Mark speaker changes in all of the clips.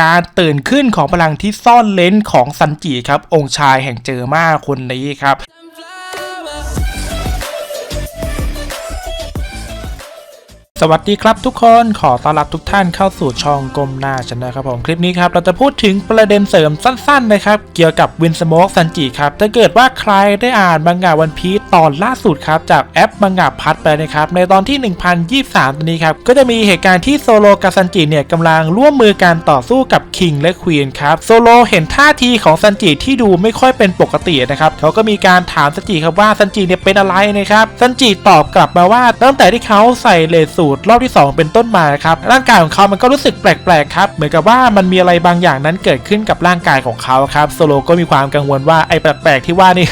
Speaker 1: การตื่นขึ้นของพลังที่ซ่อนเลนของซันจิครับองค์ชายแห่งเจอมาคนนี้ครับ สวัสดีครับทุกคนขอต้อนรับทุกท่านเข้าสู่ช่องกลมหน้าชนะครับผมคลิปนี้ครับเราจะพูดถึงประเด็นเสริมสั้นๆนะครับเกี่ยวกับวินสโมกซันจิครับถ้าเกิดว่าใครได้อ่านมังงะวันพีตอนล่าสุดครับจากแอปมังงะพัดไปนะครับในตอนที่ 1023ตัวนี้ครับก็จะมีเหตุการณ์ที่โซโลกับซันจิเนี่ยกำลังร่วมมือกันต่อสู้กับคิงและควีนครับโซโลเห็นท่าทีของซันจิที่ดูไม่ค่อยเป็นปกตินะครับเขาก็มีการถามซันจิครับว่าซันจิเนี่ยเป็นอะไรนะครับซันจิตอบกลับมาว่าตั้งแต่ที่เขาใส่เลสสูตรรอบที่ 2 เป็นต้นมาครับร่างกายของเขามันก็รู้สึกแปลกๆครับเหมือนกับว่ามันมีอะไรบางอย่างนั้นเกิดขึ้นกับร่างกายของเขาครับโซโลก็มีความกังวลว่าไอ้แปลกๆที่ว่านี่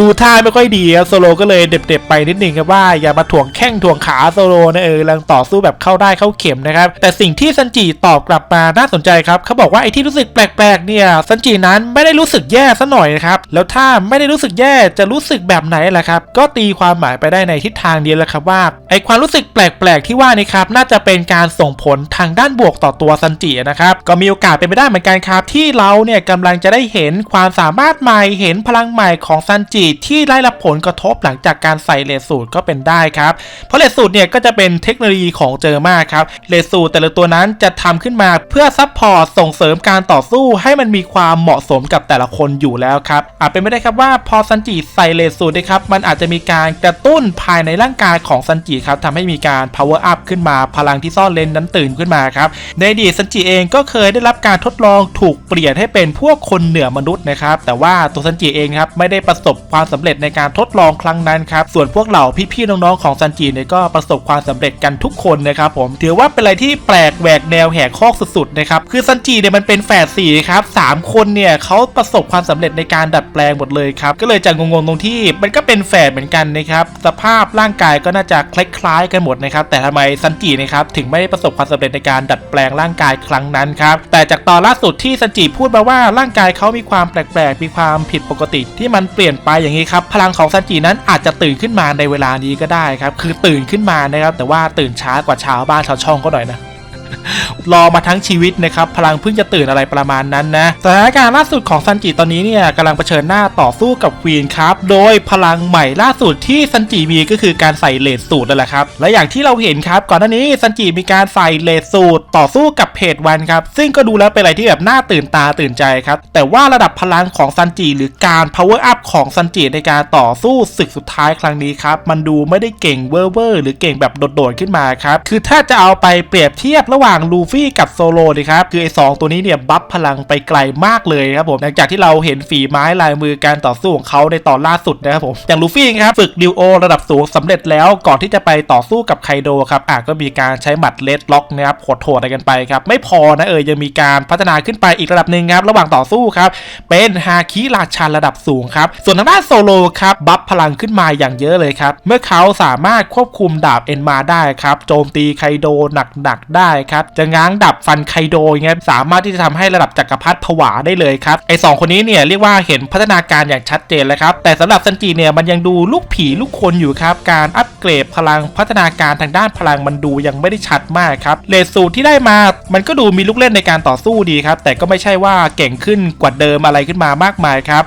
Speaker 1: ดูท่าไม่ค่อยดีครับโซโลก็เลยเด็บๆไปนิดนึงครับว่าอย่ามาถ่วงแข้งถ่วงขาโซโลนะเออลังต่อสู้แบบเข้าได้เข้าเข็มนะครับ แต่สิ่งที่ซันจิตอบกลับมาน่าสนใจครับเขาบอกว่าไอ้ที่รู้สึกแปลกๆเนี่ยซันจินั้นไม่ได้รู้สึกแย่ซะหน่อยนะครับแล้วถ้าไม่ได้รู้สึกแย่จะรู้สึกแบบไหนล่ะครับก็ตีความหมายไปได้ในทิศทางเดียวแหละครับว่าไอ้ความรู้สึกแปลกๆที่ว่านี่ครับน่าจะเป็นการส่งผลทางด้านบวกต่อตัวซันจินะครับก็มีโอกาสเป็นไปได้เหมือนกันครับที่เราเนี่ยกำลังจะได้เห็นความสามารถใหม่เห็นพลังใหม่ของซันจิที่ได้รับผลกระทบหลังจากการใส่เลสสูตรก็เป็นได้ครับ เพราะเลสสูตรเนี่ยก็จะเป็นเทคโนโลยีของเจอมาครับเลสสูตรแต่ละตัวนั้นจะทำขึ้นมาเพื่อซัพพอร์ตส่งเสริมการต่อสู้ให้มันมีความเหมาะสมกับแต่ละคนอยู่แล้วครับอาจเป็นไม่ได้ครับว่าพอซันจิใส่เลสสูตรนะครับมันอาจจะมีการกระตุ้นภายในร่างกายของซันจิครับทำให้มีการ power up ขึ้นมาพลังที่ซ่อนเลนนั้นตื่นขึ้นมาครับในอดีตซันจิเองก็เคยได้รับการทดลองถูกเปลี่ยนให้เป็นพวกคนเหนือมนุษย์นะครับแต่ว่าตัวซันจิเองครับไม่ได้ประสบความสำเร็จในการทดลองครั้งนั้นครับ ส่วนพวกเหล่าพี่ๆน้องๆของซันจิเนี่ยก็ประสบความสำเร็จกันทุกคนนะครับผมถือว่าเป็นอะไรที่แปลกแหวกแนวแหกข้อสุดๆนะครับคือซันจิเนี่ยมันเป็นแฝดสี่ครับสามคนเนี่ยเขาประสบความสำเร็จในการดัดแปลงหมดเลยครับก็เลยจะงงๆตรงที่มันก็เป็นแฝดเหมือนกันนะครับสภาพร่างกายก็น่าจะคล้ายๆกันหมดนะครับแต่ทำไมซันจินะครับถึงไม่ได้ประสบความสำเร็จในการดัดแปลงร่างกายครั้งนั้นครับแต่จากตอนล่าสุดที่ซันจิพูดมาว่าร่างกายเขามีความแปลกๆ มีความผิดปกติที่มันเปลี่ยนไปอย่างนี้ครับพลังของซันจินั้นอาจจะตื่นขึ้นมาในเวลานี้ก็ได้ครับคือตื่นขึ้นมานะครับแต่ว่าตื่นช้ากว่าชาวบ้านชาวช่องก็หน่อยนะ รอมาทั้งชีวิตนะครับพลังเพิ่งจะตื่นอะไรประมาณนั้นนะสถานการณ์ล่าสุดของซันจิตอนนี้เนี่ยกำลังเผชิญหน้าต่อสู้กับควีนครับโดยพลังใหม่ล่าสุดที่ซันจิมีก็คือการใส่เลสสูตรนั่นแหละครับและอย่างที่เราเห็นครับก่อนหน้านี้ซันจิมีการใส่เลสสูตรต่อสู้กับเพจวันครับซึ่งก็ดูแล้วเป็นอะไรที่แบบน่าตื่นตาตื่นใจครับแต่ว่าระดับพลังของซันจิหรือการ power up ของซันจิในการต่อสู้ศึกสุดท้ายครั้งนี้ครับมันดูไม่ได้เก่งเวอร์เวอร์หรือเก่งแบบโดดๆขึ้นมาครับคือถ้าจะเอาไปเปรียบเทียบระหว่างลูฟฟี่กับโซโลดีครับคือไอ้สองตัวนี้เนี่ยบัฟพลังไปไกลมากเลยครับผมหลังจากที่เราเห็นฝีไม้ลายมือการต่อสู้ของเขาในตอนล่าสุดนะครับผมอย่างลูฟี่ครับฝึกดิวโอระดับสูงสำเร็จแล้วก่อนที่จะไปต่อสู้กับไคโดครับอะก็มีการใช้หมัดเลดล็อกนะครับโหดๆอะไรกันไปครับไม่พอนะเออยังมีการพัฒนาขึ้นไปอีกระดับหนึ่งครับระหว่างต่อสู้ครับเป็นฮาคิราชันระดับสูงครับส่วนทางด้านโซโลครับบัฟพลังขึ้นมาอย่างเยอะเลยครับเมื่อเขาสามารถควบคุมดาบเอ็นมาได้ครับโจมตีไคโดหนักๆได้ครับจะง้างดับฟันไคโดอย่างเงี้ยสามารถที่จะทำให้ระดับจักรพรรดิผวาได้เลยครับไอสองคนนี้เนี่ยเรียกว่าเห็นพัฒนาการอย่างชัดเจนแล้วครับแต่สำหรับซันจิเนี่ยมันยังดูลูกผีลูกคนอยู่ครับการอัปเกรดพลังพัฒนาการทางด้านพลังมันดูยังไม่ได้ชัดมากครับเลสูตรที่ได้มามันก็ดูมีลูกเล่นในการต่อสู้ดีครับแต่ก็ไม่ใช่ว่าเก่งขึ้นกว่าเดิมอะไรขึ้นมามากมายครับ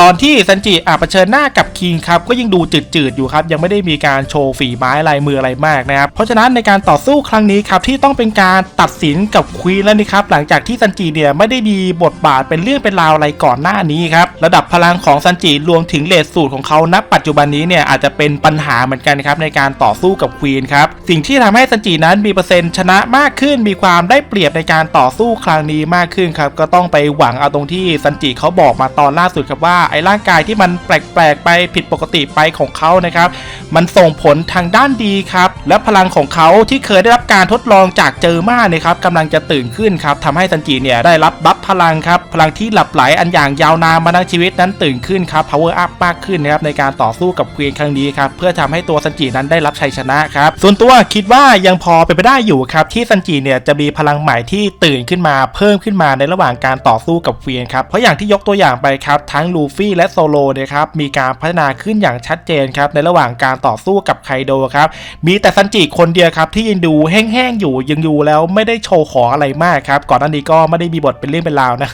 Speaker 1: ตอนที่ซันจิอะเผชิญหน้ากับคิงครับก็ยังดูจืดๆอยู่ครับยังไม่ได้มีการโชว์ฝีไม้ลายมืออะไรมากนะครับเพราะฉะนั้นในการต่อสู้ครั้งนี้ครับที่ต้องเป็นการตัดสินกับควีนแล้วนี่ครับหลังจากที่ซันจิเนี่ยไม่ได้มีบทบาทเป็นเรื่องเป็นราวอะไรก่อนหน้านี้ครับระดับพลังของซันจิรวมถึงเลสสูตรของเขาณปัจจุบันนี้เนี่ยอาจจะเป็นปัญหาเหมือนกันครับในการต่อสู้กับควีนครับสิ่งที่ทำให้ซันจินั้นมีเปอร์เซ็นต์ชนะมากขึ้น มีความได้เปรียบในการต่อสู้ครั้งนี้มากขึ้นครับก็ต้องไปหวังเอาตรงที่ซันจิเขาบอกมาตอนล่าสุดครับว่าไอ้ร่างกายที่มันแปลกๆไปผิดปกติไปของเขานะครับ มันส่งผลทางด้านดีครับ และพลังของเขาที่เคยได้รับการทดลองจากเจอมาเนี่ยครับกำลังจะตื่นขึ้นครับทำให้ซันจิเนี่ยได้รับบัฟพลังครับ พลังที่หลับไหลอันอย่างยาวนานมาทั้งชีวิตนั้นตื่นขึ้นครับ power up มากขึ้นนะครับในการต่อสู้กับควีนครั้งนี้ครับเพื่อทำให้ตัวซันจินั้นได้รับชัยชนะครับ ส่วนตัวคิดว่ายังพอเป็นไปได้อยู่ครับที่ซันจิเนี่ยจะมีพลังใหม่ที่ตื่นขึ้นมาเพิ่มขึ้นมาในระหว่างการต่อสู้กับควีนครับเพราะอย่างที่ยกตัวอย่างไปครับทั้งลูฟี่และโซโลเนี่ยครับมีการพัฒนาขึ้นอย่างชัดเจนครับในระหว่างการต่อสู้กับไคโดครับมีแต่ซันจิคนเดียวครับที่ยังดูแห้งๆอยู่ยังอยู่แล้วไม่ได้โชว์ของอะไรมากครับก่อนหน้านี้ก็ไม่ได้มีบทเป็นเรื่องเป็นราวนะ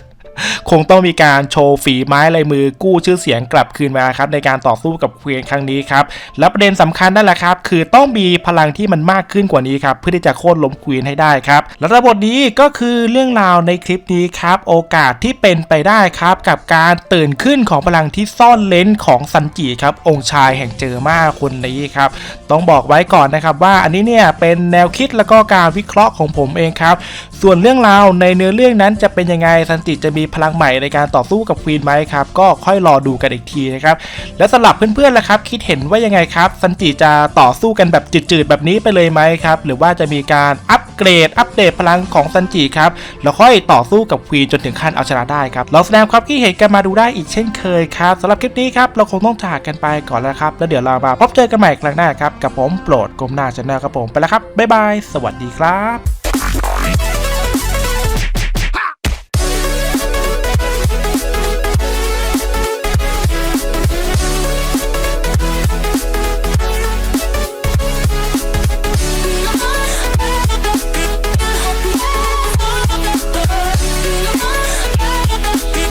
Speaker 1: คงต้องมีการโชว์ฝีไม้ลายมือกู้ชื่อเสียงกลับคืนมาครับในการต่อสู้กับเควียนครั้งนี้ครับและประเด็นสำคัญนั่นแหละครับ คือต้องมีพลังที่มันมากขึ้นกว่านี้ครับเพื่อที่จะโค่นล้มควีนให้ได้ครับและระบบนี้ก็คือเรื่องราวในคลิปนี้ครับโอกาสที่เป็นไปได้ครับกับการตื่นขึ้นของพลังที่ซ่อนเลนของซันจิครับองค์ชายแห่งเจอมาคนนี้ครับต้องบอกไว้ก่อนนะครับว่าอันนี้เนี่ยเป็นแนวคิดแล้วก็การวิเคราะห์ของผมเองครับส่วนเรื่องราวในเนื้อเรื่องนั้นจะเป็นยังไงซันจิจะมีพลังใหม่ในการต่อสู้กับควีนไหมครับก็ค่อยรอดูกันอีกทีนะครับและสำหรับเพื่อนๆล่ะครับ คิดเห็นว่ายังไงครับซันจิจะต่อสู้กันแบบจืดๆแบบนี้ไปเลยไหมครับหรือว่าจะมีการอัปเกรด อัปเดตพลังของซันจิครับแล้วค่อยต่อสู้กับควีนจนถึงขั้นเอาชนะได้ครับลองแสดงความคิดเห็นกันมาดูได้อีกเช่นเคยครับสำหรับคลิปนี้ครับเราคงต้องจากกันไปก่อนแล้วครับแล้วเดี๋ยวเรามาพบเจอกันใหม่ครั้งหน้าครับกับผมโปรดกรมหน้าชาแนลครับผมไปแล้วครับบ๊ายบายสวัสดีครับ